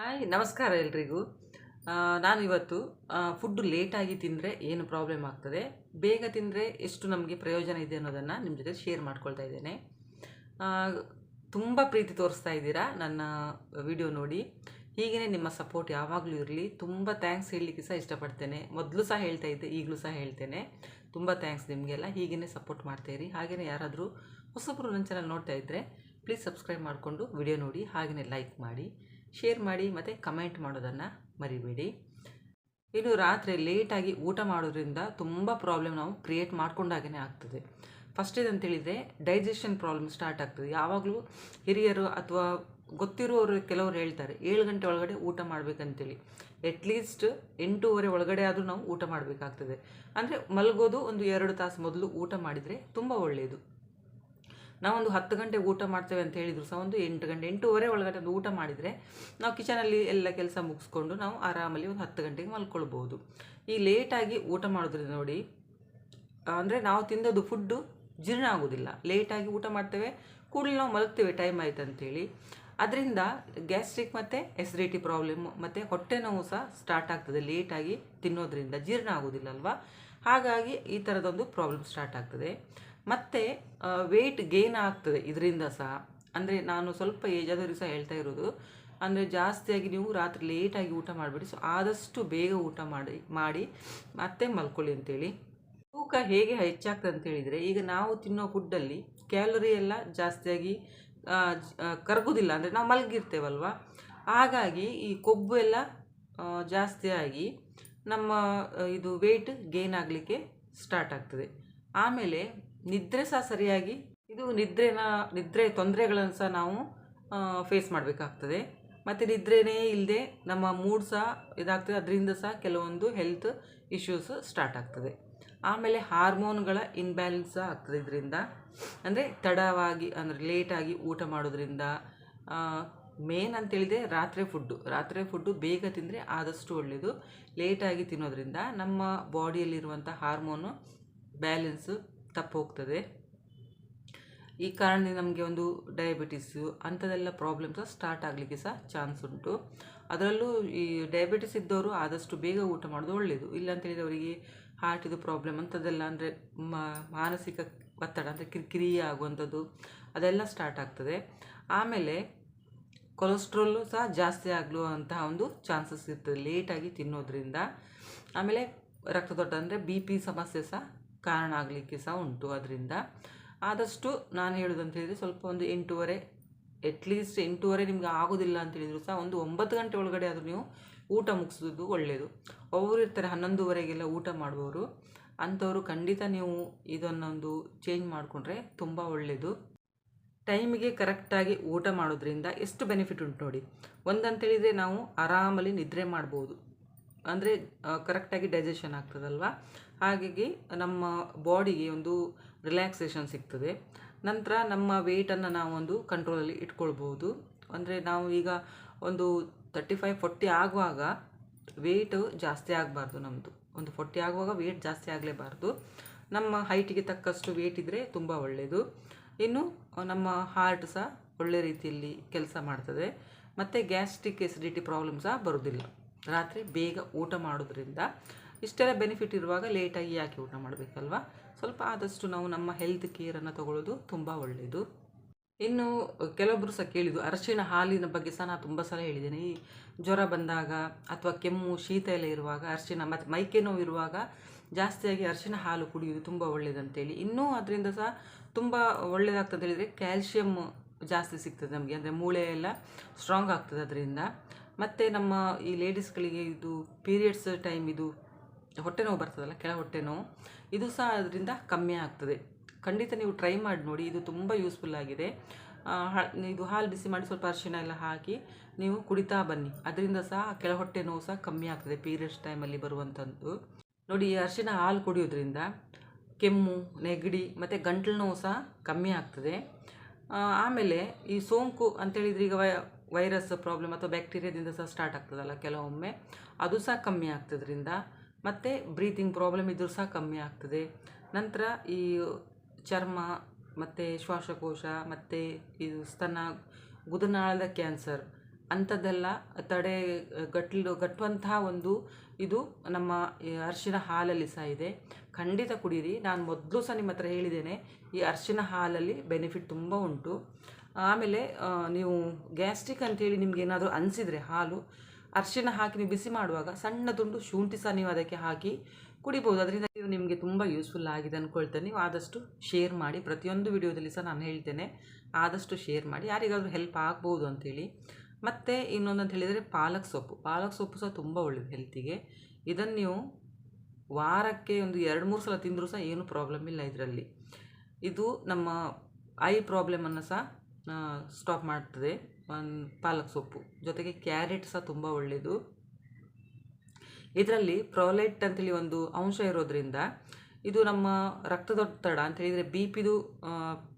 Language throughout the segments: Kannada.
ಹಾಯ್, ನಮಸ್ಕಾರ ಎಲ್ರಿಗೂ. ನಾನು ಇವತ್ತು ಫುಡ್ಡು ಲೇಟಾಗಿ ತಿಂದರೆ ಏನು ಪ್ರಾಬ್ಲಮ್ ಆಗ್ತದೆ? ಬೇಗ ತಿಂದರೆ ಎಷ್ಟು ನಮಗೆ ಪ್ರಯೋಜನ ಇದೆ ಅನ್ನೋದನ್ನು ನಿಮ್ಮ ಜೊತೆ ಶೇರ್ ಮಾಡ್ಕೊಳ್ತಾ ಇದ್ದೇನೆ. ತುಂಬ ಪ್ರೀತಿ ತೋರಿಸ್ತಾ ಇದ್ದೀರಾ ನನ್ನ ವಿಡಿಯೋ ನೋಡಿ. ಹೀಗೇ ನಿಮ್ಮ ಸಪೋರ್ಟ್ ಯಾವಾಗಲೂ ಇರಲಿ. ತುಂಬ ಥ್ಯಾಂಕ್ಸ್ ಹೇಳಲಿಕ್ಕೆ ಸಹ ಇಷ್ಟಪಡ್ತೇನೆ. ಮೊದಲು ಸಹ ಹೇಳ್ತಾ ಇದ್ದೆ, ಈಗಲೂ ಸಹ ಹೇಳ್ತೇನೆ. ತುಂಬ ಥ್ಯಾಂಕ್ಸ್ ನಿಮಗೆಲ್ಲ. ಹೀಗೇ ಸಪೋರ್ಟ್ ಮಾಡ್ತಾಯಿರಿ ಹಾಗೆಯೇ ಯಾರಾದರೂ ಹೊಸಬ್ರು ನನ್ನ ಚಾನಲ್ ನೋಡ್ತಾ ಇದ್ದರೆ ಪ್ಲೀಸ್ ಸಬ್ಸ್ಕ್ರೈಬ್ ಮಾಡಿಕೊಂಡು ವಿಡಿಯೋ ನೋಡಿ ಹಾಗೆಯೇ ಲೈಕ್ ಮಾಡಿ. ಶೇರ್ ಮಾಡಿ ಮತ್ತು ಕಮೆಂಟ್ ಮಾಡೋದನ್ನು ಮರಿಬೇಡಿ. ಇನ್ನು ರಾತ್ರಿ ಲೇಟಾಗಿ ಊಟ ಮಾಡೋದ್ರಿಂದ ತುಂಬ ಪ್ರಾಬ್ಲಮ್ ನಾವು ಕ್ರಿಯೇಟ್ ಮಾಡ್ಕೊಂಡಾಗೇ ಆಗ್ತದೆ. ಫಸ್ಟ್ ಇದಂತೇಳಿದರೆ ಡೈಜೆಷನ್ ಪ್ರಾಬ್ಲಮ್ ಸ್ಟಾರ್ಟ್ ಆಗ್ತದೆ. ಯಾವಾಗಲೂ ಹಿರಿಯರು ಅಥವಾ ಗೊತ್ತಿರುವವರು ಕೆಲವರು ಹೇಳ್ತಾರೆ, ಏಳು ಗಂಟೆ ಒಳಗಡೆ ಊಟ ಮಾಡಬೇಕಂತೇಳಿ. ಅಟ್ಲೀಸ್ಟ್ ಎಂಟೂವರೆ ಒಳಗಡೆ ಆದರೂ ನಾವು ಊಟ ಮಾಡಬೇಕಾಗ್ತದೆ. ಅಂದರೆ ಮಲಗೋದು ಒಂದು ಎರಡು ತಾಸು ಮೊದಲು ಊಟ ಮಾಡಿದರೆ ತುಂಬ ಒಳ್ಳೆಯದು ನಾವೊಂದು ಹತ್ತು ಗಂಟೆಗೆ ಊಟ ಮಾಡ್ತೇವೆ ಅಂತ ಹೇಳಿದ್ರು ಸಹ ಒಂದು ಎಂಟು ಗಂಟೆ, ಎಂಟೂವರೆ ಒಳಗಡೆ ಒಂದು ಊಟ ಮಾಡಿದರೆ ನಾವು ಕಿಚನಲ್ಲಿ ಎಲ್ಲ ಕೆಲಸ ಮುಗಿಸ್ಕೊಂಡು ನಾವು ಆರಾಮಲ್ಲಿ ಒಂದು ಹತ್ತು ಗಂಟೆಗೆ ಮಲ್ಕೊಳ್ಬೋದು. ಈ ಲೇಟಾಗಿ ಊಟ ಮಾಡೋದ್ರಿಂದ ನೋಡಿ ಅಂದರೆ ನಾವು ತಿಂದದ್ದು ಫುಡ್ಡು ಜೀರ್ಣ ಆಗೋದಿಲ್ಲ. ಲೇಟಾಗಿ ಊಟ ಮಾಡ್ತೇವೆ, ಕೂಡಲೇ ನಾವು ಮಲಗ್ತೇವೆ ಟೈಮ್ ಆಯ್ತು ಅಂಥೇಳಿ ಅದರಿಂದ ಗ್ಯಾಸ್ಟ್ರಿಕ್ ಮತ್ತು ಎಸಿಡಿಟಿ ಪ್ರಾಬ್ಲಮ್ ಮತ್ತು ಹೊಟ್ಟೆ ನೋವು ಸಹ ಸ್ಟಾರ್ಟ್ ಆಗ್ತದೆ. ಲೇಟಾಗಿ ತಿನ್ನೋದ್ರಿಂದ ಜೀರ್ಣ ಆಗೋದಿಲ್ಲ ಅಲ್ವಾ? ಹಾಗಾಗಿ ಈ ಥರದೊಂದು ಪ್ರಾಬ್ಲಮ್ ಸ್ಟಾರ್ಟ್ ಆಗ್ತದೆ. ಮತ್ತು ವೆಯ್ಟ್ ಗೇನ್ ಆಗ್ತದೆ. ಇದರಿಂದ ಸಹ. ಅಂದರೆ ನಾನು ಸ್ವಲ್ಪ ಏಜ್ ಸಹ ಹೇಳ್ತಾ ಇರೋದು. ಅಂದರೆ ಜಾಸ್ತಿಯಾಗಿ ನೀವು ರಾತ್ರಿ ಲೇಟಾಗಿ ಊಟ ಮಾಡಬೇಡಿ. ಸೊ ಆದಷ್ಟು ಬೇಗ ಊಟ ಮಾಡಿ ಮಾಡಿ ಮತ್ತೆ ಮಲ್ಕೊಳ್ಳಿ ಅಂತೇಳಿ. ತೂಕ ಹೇಗೆ ಹೆಚ್ಚಾಗ್ತದೆ ಅಂತ ಹೇಳಿದರೆ, ಈಗ ನಾವು ತಿನ್ನೋ ಫುಡ್ಡಲ್ಲಿ ಕ್ಯಾಲೋರಿ ಎಲ್ಲ ಜಾಸ್ತಿಯಾಗಿ ಕರಗೋದಿಲ್ಲ. ಅಂದರೆ ನಾವು ಮಲಗಿರ್ತೇವಲ್ವ? ಹಾಗಾಗಿ ಈ ಕೊಬ್ಬು ಎಲ್ಲ ಜಾಸ್ತಿಯಾಗಿ ನಮ್ಮ ಇದು ವೆಯ್ಟ್ ಗೇನ್ ಆಗಲಿಕ್ಕೆ ಸ್ಟಾರ್ಟ್ ಆಗ್ತದೆ. ಆಮೇಲೆ ನಿದ್ರೆ ಸಹ ಸರಿಯಾಗಿ, ಇದು ನಿದ್ರೆನ, ನಿದ್ರೆ ತೊಂದರೆಗಳನ್ನು ಸಹ ನಾವು ಫೇಸ್ ಮಾಡಬೇಕಾಗ್ತದೆ. ಮತ್ತು ನಿದ್ರೆನೇ ಇಲ್ಲದೆ ನಮ್ಮ ಮೂಡ್ ಸಹ ಇದಾಗ್ತದೆ. ಅದರಿಂದ ಸಹ ಕೆಲವೊಂದು ಹೆಲ್ತ್ ಇಶ್ಯೂಸ್ ಸ್ಟಾರ್ಟ್ ಆಗ್ತದೆ. ಆಮೇಲೆ ಹಾರ್ಮೋನ್ಗಳ ಇನ್ಬ್ಯಾಲೆನ್ಸ್ ಸಹ ಆಗ್ತದೆ ಇದರಿಂದ. ಅಂದರೆ ತಡವಾಗಿ, ಅಂದರೆ ಲೇಟಾಗಿ ಊಟ ಮಾಡೋದ್ರಿಂದ ಮೇನ್ ಅಂತೇಳಿದರೆ ರಾತ್ರಿ ಫುಡ್ಡು ರಾತ್ರಿ ಫುಡ್ಡು ಬೇಗ ತಿಂದರೆ ಆದಷ್ಟು ಒಳ್ಳೆಯದು ಲೇಟಾಗಿ ತಿನ್ನೋದ್ರಿಂದ ನಮ್ಮ ಬಾಡಿಯಲ್ಲಿರುವಂಥ ಹಾರ್ಮೋನು ಬ್ಯಾಲೆನ್ಸು ತಪ್ಪು ಹೋಗ್ತದೆ ಈ ಕಾರಣದಿಂದ ನಮಗೆ ಒಂದು ಡಯಾಬಿಟಿಸು ಅಂಥದ್ದೆಲ್ಲ ಪ್ರಾಬ್ಲಮ್ ಸಹ ಸ್ಟಾರ್ಟ್ ಆಗಲಿಕ್ಕೆ ಸಹ ಚಾನ್ಸ್ ಉಂಟು. ಅದರಲ್ಲೂ ಈ ಡಯಾಬಿಟಿಸ್ ಇದ್ದವರು ಆದಷ್ಟು ಬೇಗ ಊಟ ಮಾಡೋದು ಒಳ್ಳೆಯದು ಇಲ್ಲ ಅಂತೇಳಿದರೆ ಅವರಿಗೆ ಹಾರ್ಟಿದು ಪ್ರಾಬ್ಲಮ್ ಅಂಥದ್ದೆಲ್ಲ ಅಂದರೆ ಮಾನಸಿಕ ಒತ್ತಡ ಅಂದರೆ ಕಿರಿಕಿರಿ ಆಗುವಂಥದ್ದು ಅದೆಲ್ಲ ಸ್ಟಾರ್ಟ್ ಆಗ್ತದೆ. ಆಮೇಲೆ ಕೊಲೆಸ್ಟ್ರಾಲು ಸಹ ಜಾಸ್ತಿ ಆಗಲುವಂತಹ ಒಂದು ಚಾನ್ಸಸ್ ಇರ್ತದೆ. ಲೇಟಾಗಿ ತಿನ್ನೋದ್ರಿಂದ. ಆಮೇಲೆ ರಕ್ತದೊಡ್ಡ ಅಂದರೆ ಬಿ ಪಿ ಸಮಸ್ಯೆ ಸಹ ಕಾರಣ ಆಗಲಿಕ್ಕೆ ಸಹ ಉಂಟು ಅದರಿಂದ ಆದಷ್ಟು ನಾನು ಹೇಳೋದಂತ ಹೇಳಿದರೆ ಸ್ವಲ್ಪ ಒಂದು ಎಂಟೂವರೆ ಅಟ್ಲೀಸ್ಟ್ ಎಂಟೂವರೆ ನಿಮ್ಗೆ ಆಗೋದಿಲ್ಲ ಅಂತ ಹೇಳಿದ್ರು ಸಹ ಒಂದು ಒಂಬತ್ತು ಗಂಟೆ ಒಳಗಡೆ ಆದರೂ ನೀವು ಊಟ ಮುಗಿಸೋದು ಒಳ್ಳೆಯದು ಒಬ್ಬರು ಇರ್ತಾರೆ ಹನ್ನೊಂದುವರೆಗೆಲ್ಲ ಊಟ ಮಾಡುವವರು. ಅಂಥವರು ಖಂಡಿತ ನೀವು ಇದನ್ನೊಂದು ಚೇಂಜ್ ಮಾಡಿಕೊಂಡ್ರೆ ತುಂಬ ಒಳ್ಳೆಯದು ಟೈಮಿಗೆ ಕರೆಕ್ಟಾಗಿ ಊಟ ಮಾಡೋದ್ರಿಂದ ಎಷ್ಟು ಬೆನಿಫಿಟ್ ಉಂಟು ನೋಡಿ. ಒಂದಂತೇಳಿದರೆ ನಾವು ಆರಾಮಲ್ಲಿ ನಿದ್ರೆ ಮಾಡ್ಬೋದು. ಅಂದರೆ ಕರೆಕ್ಟಾಗಿ ಡೈಜೆಷನ್ ಆಗ್ತದಲ್ವ? ಹಾಗಾಗಿ ನಮ್ಮ ಬಾಡಿಗೆ ಒಂದು ರಿಲ್ಯಾಕ್ಸೇಷನ್ ಸಿಗ್ತದೆ. ನಂತರ ನಮ್ಮ ವೆಯ್ಟನ್ನು ನಾವು ಒಂದು ಕಂಟ್ರೋಲಲ್ಲಿ ಇಟ್ಕೊಳ್ಬೋದು ಅಂದರೆ ನಾವು ಈಗ ಒಂದು ತರ್ಟಿ ಫೈವ್ ಫೋರ್ಟಿ ಆಗುವಾಗ ವೆಯ್ಟು ಜಾಸ್ತಿ ಆಗಬಾರ್ದು ನಮ್ಮದು ಒಂದು ಫೋರ್ಟಿ ಆಗುವಾಗ ವೆಯ್ಟ್ ಜಾಸ್ತಿ ಆಗಲೇಬಾರ್ದು. ನಮ್ಮ ಹೈಟಿಗೆ ತಕ್ಕಷ್ಟು ವೆಯ್ಟ್ ಇದ್ದರೆ ತುಂಬ ಒಳ್ಳೆಯದು ಇನ್ನು ನಮ್ಮ ಹಾರ್ಟ್ ಸಹ ಒಳ್ಳೆ ರೀತಿಯಲ್ಲಿ ಕೆಲಸ ಮಾಡ್ತದೆ. ಮತ್ತು ಗ್ಯಾಸ್ಟ್ರಿಕ್ ಎಸಿಡಿಟಿ ಪ್ರಾಬ್ಲಮ್ ಸಹ ಬರೋದಿಲ್ಲ. ರಾತ್ರಿ ಬೇಗ ಊಟ ಮಾಡೋದ್ರಿಂದ ಇಷ್ಟೆಲ್ಲ ಬೆನಿಫಿಟ್ ಇರುವಾಗ ಲೇಟಾಗಿ ಯಾಕೆ ಊಟ ಮಾಡಬೇಕಲ್ವಾ? ಸ್ವಲ್ಪ ಆದಷ್ಟು ನಾವು ನಮ್ಮ ಹೆಲ್ತ್ ಕೇರನ್ನು ತಗೊಳ್ಳೋದು ತುಂಬ ಒಳ್ಳೆಯದು ಇನ್ನು ಕೆಲವೊಬ್ಬರು ಸಹ ಕೇಳಿದ್ದು ಅರಶಿಣ ಹಾಲಿನ ಬಗ್ಗೆ ಸಹ ನಾನು ತುಂಬ ಸಲ ಹೇಳಿದ್ದೇನೆ. ಈ ಜ್ವರ ಬಂದಾಗ ಅಥವಾ ಕೆಮ್ಮು, ಶೀತ ಎಲ್ಲ ಇರುವಾಗ ಅರಿಶಿಣ ಮತ್ತು ಮೈಕೆ ನೋವು ಇರುವಾಗ ಜಾಸ್ತಿಯಾಗಿ ಅರಿಶಿಣ ಹಾಲು ಕುಡಿಯೋದು ತುಂಬ ಒಳ್ಳೆಯದಂತೇಳಿ ಇನ್ನೂ ಅದರಿಂದ ಸಹ ತುಂಬ ಒಳ್ಳೆಯದಾಗ್ತದೆ ಹೇಳಿದರೆ ಕ್ಯಾಲ್ಶಿಯಮ್ ಜಾಸ್ತಿ ಸಿಗ್ತದೆ ನಮಗೆ. ಅಂದರೆ ಮೂಳೆ ಎಲ್ಲ ಸ್ಟ್ರಾಂಗ್ ಆಗ್ತದೆ ಅದರಿಂದ. ಮತ್ತು ನಮ್ಮ ಈ ಲೇಡೀಸ್ಗಳಿಗೆ ಇದು ಪೀರಿಯಡ್ಸ್ ಟೈಮ್ ಇದು ಹೊಟ್ಟೆ ನೋವು ಬರ್ತದಲ್ಲ, ಕೆಳ ಹೊಟ್ಟೆ ನೋವು, ಇದು ಸಹ ಅದರಿಂದ ಕಮ್ಮಿ ಆಗ್ತದೆ. ಖಂಡಿತ ನೀವು ಟ್ರೈ ಮಾಡಿ ನೋಡಿ, ಇದು ತುಂಬ ಯೂಸ್ಫುಲ್ ಆಗಿದೆ. ಇದು ಹಾಲು ಬಿಸಿ ಮಾಡಿ ಸ್ವಲ್ಪ ಅರಿಶಿಣ ಎಲ್ಲ ಹಾಕಿ ನೀವು ಕುಡಿತಾ ಬನ್ನಿ. ಅದರಿಂದ ಸಹ ಕೆಳ ಹೊಟ್ಟೆ ನೋವು ಸಹ ಕಮ್ಮಿ ಆಗ್ತದೆ ಪೀರಿಯಡ್ಸ್ ಟೈಮಲ್ಲಿ ಬರುವಂಥದ್ದು ನೋಡಿ, ಈ ಅರಿಶಿನ ಹಾಲು ಕುಡಿಯೋದ್ರಿಂದ ಕೆಮ್ಮು, ನೆಗಡಿ ಮತ್ತು ಗಂಟಲು ನೋವು ಸಹ ಕಮ್ಮಿ ಆಗ್ತದೆ. ಆಮೇಲೆ ಈ ಸೋಂಕು ಅಂತೇಳಿದ್ರೆ ಈಗ ವೈರಸ್ ಪ್ರಾಬ್ಲಮ್ ಅಥವಾ ಬ್ಯಾಕ್ಟೀರಿಯಾದಿಂದ ಸಹ ಸ್ಟಾರ್ಟ್ ಆಗ್ತದಲ್ಲ ಕೆಲವೊಮ್ಮೆ, ಅದು ಸಹ ಕಮ್ಮಿ ಆಗ್ತದ್ರಿಂದ ಮತ್ತು ಬ್ರೀತಿಂಗ್ ಪ್ರಾಬ್ಲಮ್ ಇದ್ದರೂ ಸಹ ಕಮ್ಮಿ ಆಗ್ತದೆ. ನಂತರ ಈ ಚರ್ಮ, ಮತ್ತು ಶ್ವಾಸಕೋಶ, ಮತ್ತು ಇದು ಸ್ತನ, ಗುದನಾಳದ ಕ್ಯಾನ್ಸರ್ ಅಂಥದ್ದೆಲ್ಲ ತಡೆ ಗಟ್ಟಲು ಗಟ್ಟುವಂತಹ ಒಂದು ಇದು ನಮ್ಮ ಅರಿಶಿನ ಹಾಲಲ್ಲಿ ಸಹ ಇದೆ. ಖಂಡಿತ ಕುಡೀರಿ. ನಾನು ಮೊದಲು ಸಹ ನಿಮ್ಮ ಹತ್ರ ಹೇಳಿದ್ದೇನೆ, ಈ ಅರಿಶಿನ ಹಾಲಲ್ಲಿ ಬೆನಿಫಿಟ್ ತುಂಬ ಉಂಟು. ಆಮೇಲೆ ನೀವು ಗ್ಯಾಸ್ಟ್ರಿಕ್ ಅಂತೇಳಿ ನಿಮಗೇನಾದರೂ ಅನಿಸಿದರೆ ಹಾಲು ಅರಿಶಿನ ಹಾಕಿ ನೀವು ಬಿಸಿ ಮಾಡುವಾಗ ಸಣ್ಣ ತುಂಡು ಶುಂಠಿ ಸಹ ನೀವು ಅದಕ್ಕೆ ಹಾಕಿ ಕುಡಿಬೋದು. ಅದರಿಂದ ಇದು ನಿಮಗೆ ತುಂಬ ಯೂಸ್ಫುಲ್ ಆಗಿದೆ ಅಂದ್ಕೊಳ್ತೇನೆ ನೀವು ಆದಷ್ಟು ಶೇರ್ ಮಾಡಿ, ಪ್ರತಿಯೊಂದು ವಿಡಿಯೋದಲ್ಲಿ ಸಹ ನಾನು ಹೇಳ್ತೇನೆ, ಆದಷ್ಟು ಶೇರ್ ಮಾಡಿ, ಯಾರಿಗಾದರೂ ಹೆಲ್ಪ್ ಆಗ್ಬೋದು ಅಂತೇಳಿ ಮತ್ತು ಇನ್ನೊಂದು ಅಂತ ಹೇಳಿದರೆ ಪಾಲಕ್ ಸೊಪ್ಪು. ಪಾಲಕ್ ಸೊಪ್ಪು ಸಹ ತುಂಬ ಒಳ್ಳೆಯದು ಹೆಲ್ತಿಗೆ ಇದನ್ನು ನೀವು ವಾರಕ್ಕೆ ಒಂದು ಎರಡು, ಮೂರು ಸಲ ತಿಂದರೂ ಸಹ ಏನೂ ಪ್ರಾಬ್ಲಮ್ ಇಲ್ಲ ಇದರಲ್ಲಿ. ಇದು ನಮ್ಮ ಐ ಪ್ರಾಬ್ಲಮನ್ನು ಸಹ ಸ್ಟಾಪ್ ಮಾಡ್ತದೆ. ಒಂದು ಪಾಲಕ್ ಸೊಪ್ಪು. ಜೊತೆಗೆ ಕ್ಯಾರೆಟ್ ಸಹ ತುಂಬ ಒಳ್ಳೆಯದು ಇದರಲ್ಲಿ ಪ್ರೊಲೈಟ್ ಅಂತೇಳಿ ಒಂದು ಅಂಶ ಇರೋದ್ರಿಂದ ಇದು ನಮ್ಮ ರಕ್ತದೊತ್ತಡ ಅಂತ ಹೇಳಿದರೆ ಬಿ ಪಿದು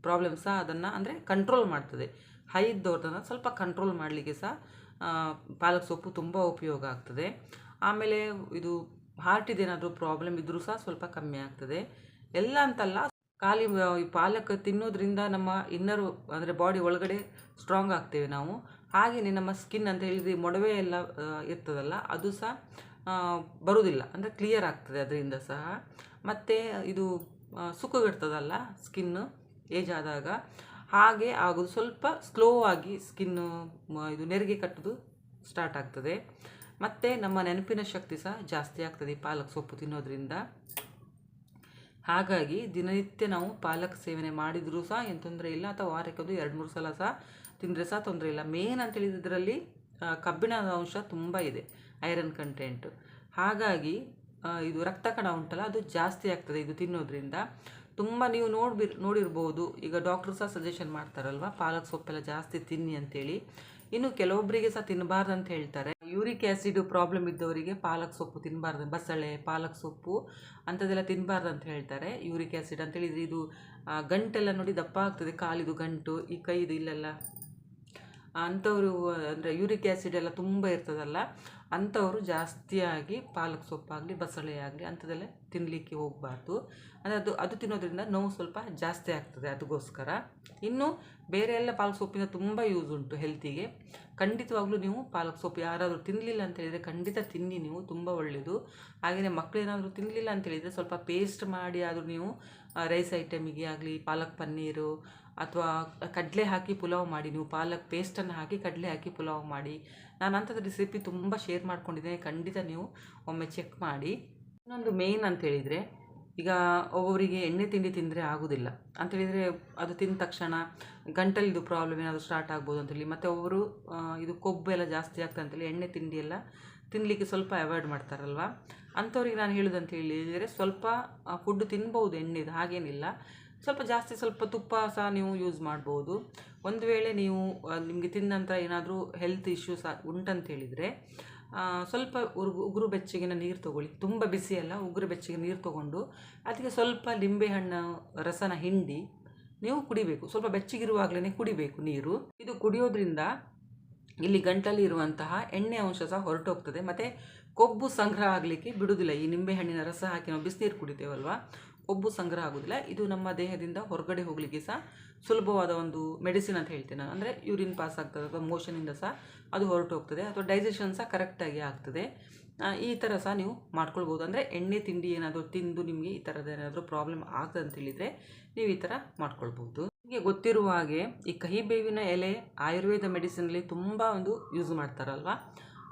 ಪ್ರಾಬ್ಲಮ್ ಸಹ ಅದನ್ನು ಅಂದರೆ ಕಂಟ್ರೋಲ್ ಮಾಡ್ತದೆ. ಹೈ ಇದ್ದವ್ರದನ್ನು ಸ್ವಲ್ಪ ಕಂಟ್ರೋಲ್ ಮಾಡಲಿಕ್ಕೆ ಸಹ ಪಾಲಕ್ ಸೊಪ್ಪು ತುಂಬ ಉಪಯೋಗ ಆಗ್ತದೆ. ಆಮೇಲೆ ಇದು ಹಾರ್ಟಿದೇನಾದರೂ ಪ್ರಾಬ್ಲಮ್ ಇದ್ದರೂ ಸಹ ಸ್ವಲ್ಪ ಕಮ್ಮಿ ಆಗ್ತದೆ. ಎಲ್ಲ ಅಂತಲ್ಲ ಖಾಲಿ ಪಾಲಕ್ ತಿನ್ನೋದ್ರಿಂದ ನಮ್ಮ ಇನ್ನರು ಅಂದರೆ ಬಾಡಿ ಒಳಗಡೆ ಸ್ಟ್ರಾಂಗ್ ಆಗ್ತೇವೆ ನಾವು. ಹಾಗೆಯೇ ನಮ್ಮ ಸ್ಕಿನ್ ಅಂತ ಹೇಳಿದ್ರೆ ಮೊಡವೆ ಎಲ್ಲ ಇರ್ತದಲ್ಲ ಅದು ಸಹ ಬರುವುದಿಲ್ಲ. ಅಂದರೆ ಕ್ಲಿಯರ್ ಆಗ್ತದೆ ಅದರಿಂದ ಸಹ. ಮತ್ತು ಇದು ಆ, ಸುಕ್ಕುಗಿಡ್ತದಲ್ಲ ಸ್ಕಿನ್ನು ಏಜ್ ಆದಾಗ. ಹಾಗೆ ಆಗೋದು ಸ್ವಲ್ಪ ಸ್ಲೋ ಆಗಿ ಸ್ಕಿನ್ನು ಇದು ನೆರಿಗೆ ಕಟ್ಟೋದು ಸ್ಟಾರ್ಟ್ ಆಗ್ತದೆ. ಮತ್ತು ನಮ್ಮ ನೆನಪಿನ ಶಕ್ತಿ ಸಹ ಜಾಸ್ತಿ ಆಗ್ತದೆ ಪಾಲಕ್ ಸೊಪ್ಪು ತಿನ್ನೋದ್ರಿಂದ. ಹಾಗಾಗಿ ದಿನನಿತ್ಯ ನಾವು ಪಾಲಕ್ ಸೇವನೆ ಮಾಡಿದರೂ ಸಹ ಏನು ತೊಂದರೆ ಇಲ್ಲ. ಅಥವಾ ವಾರಕ್ಕೆ ಒಂದು ಎರಡು ಮೂರು ಸಲ ಸಹ ತಿಂದರೆ ಸಹ ತೊಂದರೆ ಇಲ್ಲ. ಮೇನ್ ಅಂತ ಹೇಳಿದ್ರಲ್ಲಿ ಕಬ್ಬಿಣದ ಅಂಶ ತುಂಬ ಇದೆ ಐರನ್ ಕಂಟೆಂಟ್ ಹಾಗಾಗಿ ಇದು ರಕ್ತ ಕಣ ಉಂಟಲ್ಲ, ಅದು ಜಾಸ್ತಿ ಆಗ್ತದೆ ಇದು ತಿನ್ನೋದ್ರಿಂದ. ತುಂಬ ನೀವು ನೋಡ್ಬಿ, ನೋಡಿರ್ಬೋದು. ಈಗ ಡಾಕ್ಟ್ರು ಸಹ ಸಜೆಷನ್ ಮಾಡ್ತಾರಲ್ವ, ಪಾಲಕ್ ಸೊಪ್ಪೆಲ್ಲ ಜಾಸ್ತಿ ತಿನ್ನಿ ಅಂತೇಳಿ. ಇನ್ನು ಕೆಲವೊಬ್ಬರಿಗೆ ಸಹ ತಿನ್ನಬಾರ್ದು ಅಂತ ಹೇಳ್ತಾರೆ. ಯೂರಿಕ್ ಆ್ಯಸಿಡ್ ಪ್ರಾಬ್ಲಮ್ ಇದ್ದವರಿಗೆ ಪಾಲಕ್ ಸೊಪ್ಪು ತಿನ್ನಬಾರ್ದು ಬಸಳೆ, ಪಾಲಕ್ ಸೊಪ್ಪು ಅಂಥದ್ದೆಲ್ಲ ತಿನ್ನಬಾರ್ದು ಅಂತ ಹೇಳ್ತಾರೆ. ಯೂರಿಕ್ ಆ್ಯಸಿಡ್ ಅಂತೇಳಿದರೆ ಇದು ಗಂಟೆಲ್ಲ ನೋಡಿ ದಪ್ಪ ಆಗ್ತದೆ, ಕಾಲಿದು ಗಂಟು, ಈ ಕೈದು ಇಲ್ಲೆಲ್ಲ. ಅಂಥವರು ಅಂದರೆ ಯೂರಿಕ್ ಆ್ಯಸಿಡ್ ಎಲ್ಲ ತುಂಬ ಇರ್ತದಲ್ಲ ಅಂಥವರು ಜಾಸ್ತಿಯಾಗಿ ಪಾಲಕ್ ಸೊಪ್ಪಾಗಲಿ ಬಸಳೆ ಆಗಲಿ ಅಂಥದ್ದೆಲ್ಲ ತಿನ್ನಲಿಕ್ಕೆ ಹೋಗಬಾರ್ದು. ಅಂದರೆ ಅದು ಅದು ತಿನ್ನೋದ್ರಿಂದ ನೋವು ಸ್ವಲ್ಪ ಜಾಸ್ತಿ ಆಗ್ತದೆ ಅದಕ್ಕೋಸ್ಕರ ಇನ್ನು ಬೇರೆ ಎಲ್ಲ ಪಾಲಕ್ ಸೊಪ್ಪಿನ ತುಂಬ ಯೂಸ್ ಉಂಟು ಹೆಲ್ತಿಗೆ ಖಂಡಿತವಾಗ್ಲೂ ನೀವು ಪಾಲಕ್ ಸೊಪ್ಪು ಯಾರಾದರೂ ತಿನ್ನಲಿಲ್ಲ ಅಂತ ಹೇಳಿದರೆ ಖಂಡಿತ ತಿನ್ನಿ ನೀವು, ತುಂಬ ಒಳ್ಳೆಯದು. ಹಾಗೆಯೇ ಮಕ್ಕಳೇನಾದರೂ ತಿನ್ನಲಿಲ್ಲ ಅಂತ ಹೇಳಿದರೆ ಸ್ವಲ್ಪ ಪೇಸ್ಟ್ ಮಾಡಿ ಆದರೂ ನೀವು ರೈಸ್ ಐಟಮಿಗೆ ಆಗಲಿ, ಪಾಲಕ್ ಪನ್ನೀರು ಅಥವಾ ಕಡಲೆ ಹಾಕಿ ಪುಲಾವ್ ಮಾಡಿ ನೀವು, ಪಾಲಕ್ ಪೇಸ್ಟನ್ನು ಹಾಕಿ ಕಡಲೆ ಹಾಕಿ ಪುಲಾವ್ ಮಾಡಿ ನಾನು ಅಂಥದ್ದು ರೆಸಿಪಿ ತುಂಬ ಶೇರ್ ಮಾಡ್ಕೊಂಡಿದ್ದೇನೆ, ಖಂಡಿತ ನೀವು ಒಮ್ಮೆ ಚೆಕ್ ಮಾಡಿ. ಇನ್ನೊಂದು ಮೇನ್ ಅಂತ ಹೇಳಿದರೆ, ಈಗ ಒಬ್ಬೊಬ್ಬರಿಗೆ ಎಣ್ಣೆ ತಿಂಡಿ ತಿಂದರೆ ಆಗೋದಿಲ್ಲ. ಅಂತೇಳಿದರೆ ಅದು ತಿಂದ ತಕ್ಷಣ ಗಂಟಲಿದು ಪ್ರಾಬ್ಲಮ್ ಏನಾದರೂ ಸ್ಟಾರ್ಟ್ ಆಗ್ಬೋದು ಅಂತೇಳಿ ಮತ್ತು ಒಬ್ಬರು ಇದು ಕೊಬ್ಬು ಎಲ್ಲ ಜಾಸ್ತಿ ಆಗ್ತದೆ ಅಂತೇಳಿ ಎಣ್ಣೆ ತಿಂಡಿ ಎಲ್ಲ ತಿನ್ನಲಿಕ್ಕೆ ಸ್ವಲ್ಪ ಅವಾಯ್ಡ್ ಮಾಡ್ತಾರಲ್ವ? ಅಂಥವ್ರಿಗೆ ನಾನು ಹೇಳೋದಂತ ಹೇಳಿದರೆ ಸ್ವಲ್ಪ ಫುಡ್ ತಿನ್ಬೋದು ಎಣ್ಣೆದು, ಹಾಗೇನಿಲ್ಲ. ಸ್ವಲ್ಪ ಜಾಸ್ತಿ ಸ್ವಲ್ಪ ತುಪ್ಪ ಸಹ ನೀವು ಯೂಸ್ ಮಾಡ್ಬೋದು. ಒಂದು ವೇಳೆ ನೀವು ನಿಮಗೆ ತಿಂದ ಏನಾದರೂ ಹೆಲ್ತ್ ಇಶ್ಯೂಸ್ ಉಂಟಂತ ಹೇಳಿದರೆ ಸ್ವಲ್ಪ ಉರು, ಉಗುರು ಬೆಚ್ಚಗಿನ ನೀರು ತೊಗೊಳ್ಳಿ. ತುಂಬ ಬಿಸಿ ಅಲ್ಲ, ಉಗುರು ಬೆಚ್ಚಗೆ ನೀರು ತೊಗೊಂಡು ಅದಕ್ಕೆ ಸ್ವಲ್ಪ ಲಿಂಬೆಹಣ್ಣು ರಸನ ಹಿಂಡಿ ನೀವು ಕುಡಿಬೇಕು. ಸ್ವಲ್ಪ ಬೆಚ್ಚಗಿರುವಾಗಲೇ ಕುಡಿಬೇಕು ನೀರು. ಇದು ಕುಡಿಯೋದ್ರಿಂದ ಇಲ್ಲಿ ಗಂಟಲ್ಲಿ ಇರುವಂತಹ ಎಣ್ಣೆ ಅಂಶ ಸಹ ಹೊರಟೋಗ್ತದೆ. ಮತ್ತು ಕೊಬ್ಬು ಸಂಗ್ರಹ ಆಗಲಿಕ್ಕೆ ಬಿಡುವುದಿಲ್ಲ ಈ ನಿಂಬೆಹಣ್ಣಿನ ರಸ ಹಾಕಿ ನಾವು ಬಿಸಿನೀರು ಕುಡಿತೇವಲ್ವಾ? ಕೊಬ್ಬು ಸಂಗ್ರಹ ಆಗೋದಿಲ್ಲ. ಇದು ನಮ್ಮ ದೇಹದಿಂದ ಹೊರಗಡೆ ಹೋಗಲಿಕ್ಕೆ ಸಹ ಸುಲಭವಾದ ಒಂದು ಮೆಡಿಸಿನ್ ಅಂತ ಹೇಳ್ತೇನೆ ನಾನು. ಅಂದರೆ ಯೂರಿನ್ ಪಾಸ್ ಆಗ್ತದೆ ಅಥವಾ ಮೋಷನಿಂದ ಸಹ ಅದು ಹೊರಟು ಹೋಗ್ತದೆ ಅಥವಾ ಡೈಜೆಷನ್ ಸಹ ಕರೆಕ್ಟಾಗಿ ಆಗ್ತದೆ. ಈ ಥರ ಸಹ ನೀವು ಮಾಡ್ಕೊಳ್ಬೋದು. ಅಂದರೆ ಎಣ್ಣೆ ತಿಂಡಿ ಏನಾದರೂ ತಿಂದು ನಿಮಗೆ ಈ ಥರದ ಏನಾದರೂ ಪ್ರಾಬ್ಲಮ್ ಆಗ್ತದೆ ಅಂತ ಹೇಳಿದರೆ ನೀವು ಈ ಥರ ಮಾಡ್ಕೊಳ್ಬೋದು. ನಿಮಗೆ ಗೊತ್ತಿರುವ ಹಾಗೆ ಈ ಕಹಿ ಬೇವಿನ ಎಲೆ ಆಯುರ್ವೇದ ಮೆಡಿಸಿನಲ್ಲಿ ತುಂಬ ಒಂದು ಯೂಸ್ ಮಾಡ್ತಾರಲ್ವ?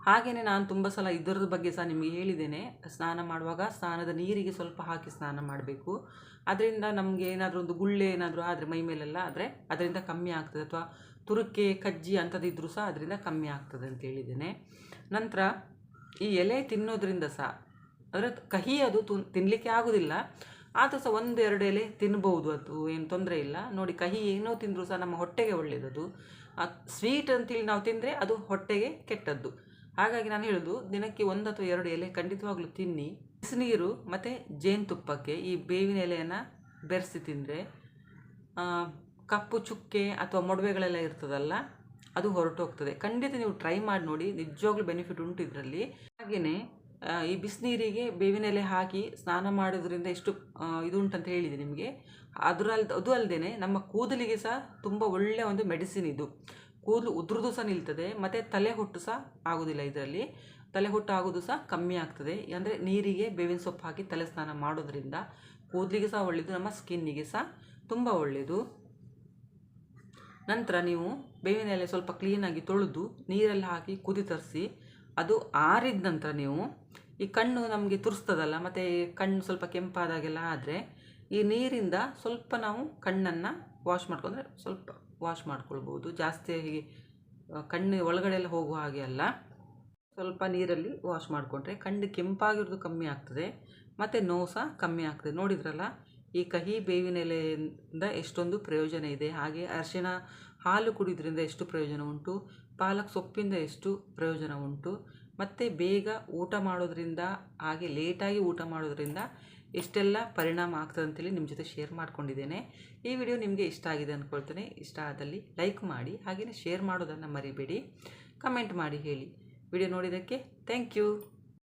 ಹಾಗೆಯೇ ನಾನು ತುಂಬ ಸಲ ಇದರದ ಬಗ್ಗೆ ಸಹ ನಿಮಗೆ ಹೇಳಿದ್ದೇನೆ. ಸ್ನಾನ ಮಾಡುವಾಗ ಸ್ನಾನದ ನೀರಿಗೆ ಸ್ವಲ್ಪ ಹಾಕಿ ಸ್ನಾನ ಮಾಡಬೇಕು. ಅದರಿಂದ ನಮಗೆ ಏನಾದರೂ ಒಂದು ಗುಳ್ಳೆ ಏನಾದರೂ ಆದರೆ ಮೈ ಮೇಲೆಲ್ಲ ಆದರೆ ಅದರಿಂದ ಕಮ್ಮಿ ಆಗ್ತದೆ. ಅಥವಾ ತುರುಕೆ ಕಜ್ಜಿ ಅಂಥದ್ದಿದ್ರೂ ಸಹ ಅದರಿಂದ ಕಮ್ಮಿ ಆಗ್ತದೆ ಅಂತ ಹೇಳಿದ್ದೇನೆ. ನಂತರ ಈ ಎಲೆ ತಿನ್ನೋದ್ರಿಂದ ಸಹ, ಅಂದರೆ ಕಹಿ ಅದು ತು- ತಿನ್ನಲಿಕ್ಕೆ ಆಗೋದಿಲ್ಲ. ಆದರೂ ಸಹ ಒಂದು ಎಲೆ ತಿನ್ಬೋದು. ಅದು ಏನು ತೊಂದರೆ ಇಲ್ಲ. ನೋಡಿ, ಕಹಿ ಏನೋ ತಿಂದರೂ ಸಹ ನಮ್ಮ ಹೊಟ್ಟೆಗೆ ಒಳ್ಳೆಯದದು ಸ್ವೀಟ್ ಅಂತೇಳಿ ನಾವು ತಿಂದರೆ ಅದು ಹೊಟ್ಟೆಗೆ ಕೆಟ್ಟದ್ದು. ಹಾಗಾಗಿ ನಾನು ಹೇಳೋದು, ದಿನಕ್ಕೆ ಒಂದು ಅಥವಾ ಎರಡು ಎಲೆ ಖಂಡಿತವಾಗ್ಲೂ ತಿನ್ನಿ. ಬಿಸಿನೀರು ಮತ್ತು ಜೇನುತುಪ್ಪಕ್ಕೆ ಈ ಬೇವಿನ ಎಲೆಯನ್ನು ಬೆರೆಸಿ ತಿಂದರೆ ಕಪ್ಪು ಚುಕ್ಕೆ ಅಥವಾ ಮೊಡವೆಗಳೆಲ್ಲ ಇರ್ತದಲ್ಲ, ಅದು ಹೊರಟೋಗ್ತದೆ. ಖಂಡಿತ ನೀವು ಟ್ರೈ ಮಾಡಿ ನೋಡಿ, ನಿಜವಾಗ್ಲೂ ಬೆನಿಫಿಟ್ ಉಂಟು ಇದರಲ್ಲಿ. ಹಾಗೆಯೇ ಈ ಬಿಸಿನೀರಿಗೆ ಬೇವಿನ ಎಲೆ ಹಾಕಿ ಸ್ನಾನ ಮಾಡೋದ್ರಿಂದ ಎಷ್ಟು ಇದು ಉಂಟಂತ ಹೇಳಿದೆ ನಿಮಗೆ. ಅದರಲ್ಲಿ ಅದು ಅಲ್ಲದೆ ನಮ್ಮ ಕೂದಲಿಗೆ ಸಹ ತುಂಬ ಒಳ್ಳೆಯ ಒಂದು ಮೆಡಿಸಿನ್ ಇದು. ಕೂದಲು ಉದುರುದು ಸಹ ನಿಲ್ತದೆ, ಮತ್ತು ತಲೆ ಹೊಟ್ಟು ಸಹ ಆಗೋದಿಲ್ಲ ಇದರಲ್ಲಿ. ತಲೆ ಹೊಟ್ಟು ಆಗೋದು ಸಹ ಕಮ್ಮಿ ಆಗ್ತದೆ. ಅಂದರೆ ನೀರಿಗೆ ಬೇವಿನ ಸೊಪ್ಪು ಹಾಕಿ ತಲೆ ಸ್ನಾನ ಮಾಡೋದ್ರಿಂದ ಕೂದಲಿಗೆ ಸಹ ಒಳ್ಳೆಯದು ನಮ್ಮ ಸ್ಕಿನ್ನಿಗೆ ಸಹ ತುಂಬ ಒಳ್ಳೆಯದು ನಂತರ ನೀವು ಬೇವಿನ ಎಲೆ ಸ್ವಲ್ಪ ಕ್ಲೀನಾಗಿ ತೊಳೆದು ನೀರಲ್ಲಿ ಹಾಕಿ ಕುದಿ ತರಿಸಿ, ಅದು ಆರಿದ ನಂತರ ನೀವು ಈ ಕಣ್ಣು ನಮಗೆ ತುರಿಸ್ತದಲ್ಲ, ಮತ್ತು ಕಣ್ಣು ಸ್ವಲ್ಪ ಕೆಂಪಾದಾಗೆಲ್ಲ ಆದರೆ ಈ ನೀರಿಂದ ಸ್ವಲ್ಪ ನಾವು ಕಣ್ಣನ್ನು ವಾಶ್ ಮಾಡ್ಕೊಂಡ್ರೆ ಸ್ವಲ್ಪ ವಾಶ್ ಮಾಡ್ಕೊಳ್ಬೋದು. ಜಾಸ್ತಿ ಕಣ್ಣು ಒಳಗಡೆ ಎಲ್ಲ ಹೋಗುವ ಹಾಗೆ ಅಲ್ಲ. ಸ್ವಲ್ಪ ನೀರಲ್ಲಿ ವಾಶ್ ಮಾಡಿಕೊಂಡ್ರೆ ಕಣ್ಣು ಕೆಂಪಾಗಿರೋದು ಕಮ್ಮಿ ಆಗ್ತದೆ, ಮತ್ತು ನೋವು ಸಹ ಕಮ್ಮಿ ಆಗ್ತದೆ. ನೋಡಿದ್ರಲ್ಲ, ಈ ಕಹಿ ಬೇವಿನ ಎಲೆಯಿಂದ ಎಷ್ಟೊಂದು ಪ್ರಯೋಜನ ಇದೆ. ಹಾಗೆ ಅರಿಶಿನ ಹಾಲು ಕುಡಿಯೋದ್ರಿಂದ ಎಷ್ಟು ಪ್ರಯೋಜನ ಉಂಟು? ಪಾಲಕ್ ಸೊಪ್ಪಿಂದ ಎಷ್ಟು ಪ್ರಯೋಜನ ಉಂಟು? ಮತ್ತು ಬೇಗ ಊಟ ಮಾಡೋದ್ರಿಂದ, ಹಾಗೆ ಲೇಟಾಗಿ ಊಟ ಮಾಡೋದ್ರಿಂದ ಎಷ್ಟೆಲ್ಲ ಪರಿಣಾಮ ಆಗ್ತದೆ ಅಂತೇಳಿ ನಿಮ್ಮ ಜೊತೆ ಶೇರ್ ಮಾಡ್ಕೊಂಡಿದ್ದೇನೆ. ಈ ವಿಡಿಯೋ ನಿಮಗೆ ಇಷ್ಟ ಆಗಿದೆ ಅಂದ್ಕೊಳ್ತೇನೆ ಇಷ್ಟ ಆದಲ್ಲಿ ಲೈಕ್ ಮಾಡಿ ಹಾಗೆಯೇ ಶೇರ್ ಮಾಡೋದನ್ನು ಮರಿಬೇಡಿ. ಕಮೆಂಟ್ ಮಾಡಿ ಹೇಳಿ. ವಿಡಿಯೋ ನೋಡಿದ್ದಕ್ಕೆ ಥ್ಯಾಂಕ್ ಯು